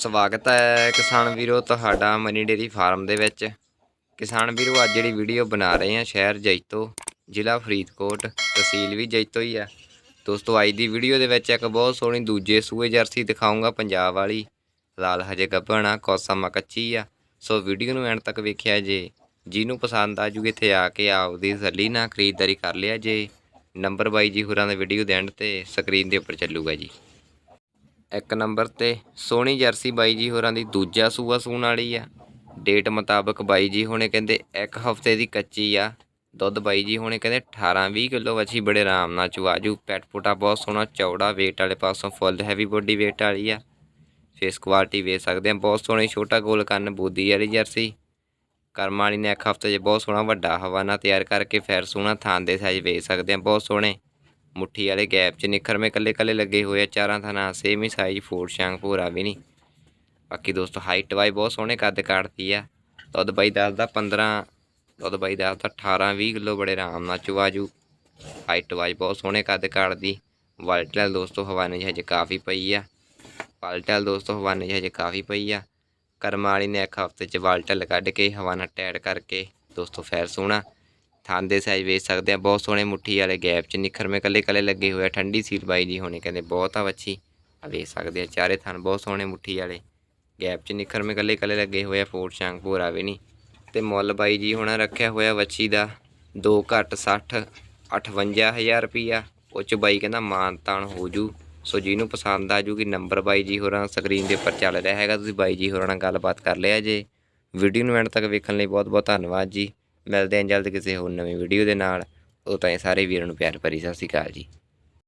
ਸਵਾਗਤ ਹੈ ਕਿਸਾਨ ਵੀਰੋ ਤੁਹਾਡਾ ਮਨੀ ਡੇਰੀ ਫਾਰਮ ਦੇ ਵਿੱਚ। ਕਿਸਾਨ ਵੀਰੋ, ਅੱਜ ਜਿਹੜੀ ਵੀਡੀਓ ਬਣਾ ਰਹੇ ਹਾਂ ਸ਼ਹਿਰ ਜੈਤੋ, ਜ਼ਿਲ੍ਹਾ ਫਰੀਦਕੋਟ, ਤਹਿਸੀਲ ਵੀ ਜੈਤੋ ਹੀ ਆ ਦੋਸਤੋ, ਅੱਜ ਦੀ ਵੀਡੀਓ ਦੇ ਵਿੱਚ ਇੱਕ ਬਹੁਤ ਸੋਹਣੀ ਦੂਜੇ ਸੂਏ ਜਰਸੀ ਦਿਖਾਉਂਗਾ ਪੰਜਾਬ ਵਾਲੀ। ਲਾਲ ਹਜੇ ਗੱਭਣਾ ਕੋਸਾ ਕੱਚੀ ਆ। ਸੋ ਵੀਡੀਓ ਨੂੰ ਐਂਡ ਤੱਕ ਵੇਖਿਆ ਜੇ। ਜਿਹਨੂੰ ਪਸੰਦ ਆ ਜੂਗੇ ਇੱਥੇ ਆ ਕੇ ਆਪਦੀ ਤਸੱਲੀ ਨਾਲ ਖਰੀਦਦਾਰੀ ਕਰ ਲਿਆ ਜੇ। ਨੰਬਰ ਬਾਈ ਜੀ ਹੋਰਾਂ ਦਾ ਵੀਡੀਓ ਦੇਣ ਤੇ ਸਕਰੀਨ ਦੇ ਉੱਪਰ ਚੱਲੂਗਾ ਜੀ। ਇੱਕ ਨੰਬਰ ਤੇ ਸੋਹਣੀ ਜਰਸੀ ਬਾਈ ਜੀ ਹੋਰਾਂ ਦੀ ਦੂਜਾ ਸੂਆ ਸੂਣ ਵਾਲੀ ਆ। ਡੇਟ ਮੁਤਾਬਕ ਬਾਈ ਜੀ ਹੋਣੇ ਕਹਿੰਦੇ ਇੱਕ ਹਫ਼ਤੇ ਦੀ ਕੱਚੀ ਆ। ਦੁੱਧ ਬਾਈ ਜੀ ਹੁਣੇ ਕਹਿੰਦੇ 18 20 ਕਿਲੋ ਵੱਛੀ ਬੜੇ ਆਰਾਮ ਨਾਲ ਚਵਾਜੂ ਪੈਟ ਪੁਟਾ ਬਹੁਤ ਸੋਹਣਾ, ਚੌੜਾ weight ਵਾਲੇ ਪਾਸੋਂ ਫੁੱਲ ਹੈਵੀ ਬੋਡੀ weight ਵਾਲੀ ਆ। ਫੇਸ ਕੁਆਲਿਟੀ ਵੇਖ ਸਕਦੇ ਆ। ਬਹੁਤ ਸੋਹਣੀ ਛੋਟਾ ਗੋਲ ਕੰਨ ਬੋਦੀ ਵਾਲੀ ਜਰਸੀ। ਕਰਮ ਵਾਲੀ ਨੇ ਇੱਕ ਹਫ਼ਤੇ 'ਚ ਬਹੁਤ ਸੋਹਣਾ ਵੱਡਾ ਹਵਾਨਾ ਤਿਆਰ ਕਰਕੇ ਫੈਰ ਸੋਹਣਾ ਥਾਂ ਦੇ ਸਾਈਜ਼ ਵੇਚ ਸਕਦੇ ਆ। ਬਹੁਤ ਸੋਹਣੇ ਮੁੱਠੀ ਵਾਲੇ ਗੈਪ 'ਚ ਨਿਖਰਵੇਂ ਕੱਲੇ ਕੱਲੇ ਲੱਗੇ ਹੋਏ ਆ, ਚਾਰਾਂ ਥਾਂ ਸੇਮ ਹੀ ਸਾਈਜ਼ ਫੋਰ ਸ਼ਾਂਗ ਭੂਰਾ ਵੀ ਨਹੀਂ। ਬਾਕੀ ਦੋਸਤੋ ਹਾਈਟ ਵਾਈ ਬਹੁਤ ਸੋਹਣੇ ਕੱਦ ਕਾੜਦੀ ਆ। ਦੁੱਧ ਬਾਈ ਦੱਸਦਾ 15 ਦੁੱਧ ਬਾਈ ਦੱਸਦਾ 18 20 ਕਿਲੋ ਬੜੇ ਆਰਾਮ ਨਾਲ ਚਵਾਜੂ ਹਾਈਟ ਵਾਈ ਬਹੁਤ ਸੋਹਣੇ ਕੱਦ ਕਾੜਦੀ ਵਾਲਟਲ ਦੋਸਤੋ ਹਵਾਨੇ 'ਚ ਹਜੇ ਕਾਫੀ ਪਈ ਆ। ਵਾਲਟਲ ਦੋਸਤੋ ਹਵਾਨੇ 'ਚ ਹਜੇ ਕਾਫੀ ਪਈ ਆ। ਕਰਮ ਵਾਲੀ ਨੇ ਇੱਕ ਹਫ਼ਤੇ 'ਚ ਵਾਲਟਲ ਕੱਢ ਕੇ ਹਵਾਨਾ ਟੈਡ ਕਰਕੇ ਦੋਸਤੋ ਫੈਰ ਸੋਹਣਾ। ਥਾਂ ਦੇ ਸਾਈਜ਼ ਵੇਚ ਸਕਦੇ ਆ। ਬਹੁਤ ਸੋਹਣੇ ਮੁੱਠੀ ਵਾਲੇ ਗੈਪ 'ਚ ਨਿਖਰਵੇਂ ਕੱਲੇ ਕੱਲੇ ਲੱਗੇ ਹੋਏ ਆ। ਠੰਡੀ ਸੀਲ ਬਾਈ ਜੀ ਹੋਣੇ, ਕਹਿੰਦੇ ਬਹੁਤ ਆ ਵੱਛੀ। ਆ ਵੇਖ ਸਕਦੇ ਆ, ਚਾਰੇ ਥਣ ਬਹੁਤ ਸੋਹਣੇ ਮੁੱਠੀ ਵਾਲੇ ਗੈਪ 'ਚ ਨਿਖਰਵੇਂ ਕੱਲੇ ਕੱਲੇ ਲੱਗੇ ਹੋਏ ਆ। ਫੋਰ ਸ਼ਾਂਗ ਭੂਰਾ ਵੀ ਨਹੀਂ ਤੇ ਮੁੱਲ ਬਾਈ ਜੀ ਹੋਣਾ ਰੱਖਿਆ ਹੋਇਆ ਵੱਛੀ ਦਾ 2 ਘੱਟ 60 58000 ਰੁਪਈਆ। ਉਹ 'ਚ ਬਾਈ ਕਹਿੰਦਾ ਮਾਨ ਤਾਨ ਹੋ ਜੂ। ਸੋ ਜਿਹਨੂੰ ਪਸੰਦ ਆ ਜੂਗੀ, ਨੰਬਰ ਬਾਈ ਜੀ ਹੋਰਾਂ ਸਕਰੀਨ ਦੇ ਉੱਪਰ ਚੱਲ ਰਿਹਾ ਹੈਗਾ। ਤੁਸੀਂ ਬਾਈ ਜੀ ਹੋਰਾਂ ਨਾਲ ਗੱਲਬਾਤ ਕਰ ਲਿਆ ਜੇ। ਵੀਡੀਓ ਨੂੰ ਐਂਡ ਤੱਕ ਵੇਖਣ ਲਈ ਬਹੁਤ ਬਹੁਤ ਧੰਨਵਾਦ ਜੀ। ਮਿਲਦੇ ਹਾਂ ਜਲਦ ਕਿਸੇ ਹੋਰ ਨਵੀਂ ਵੀਡੀਓ ਦੇ ਨਾਲ। ਉਹ ਤਾਂ ਸਾਰੇ ਵੀਰਾਂ ਨੂੰ ਪਿਆਰ ਭਰੀ ਸਤਿ ਸ਼੍ਰੀ ਅਕਾਲ ਜੀ।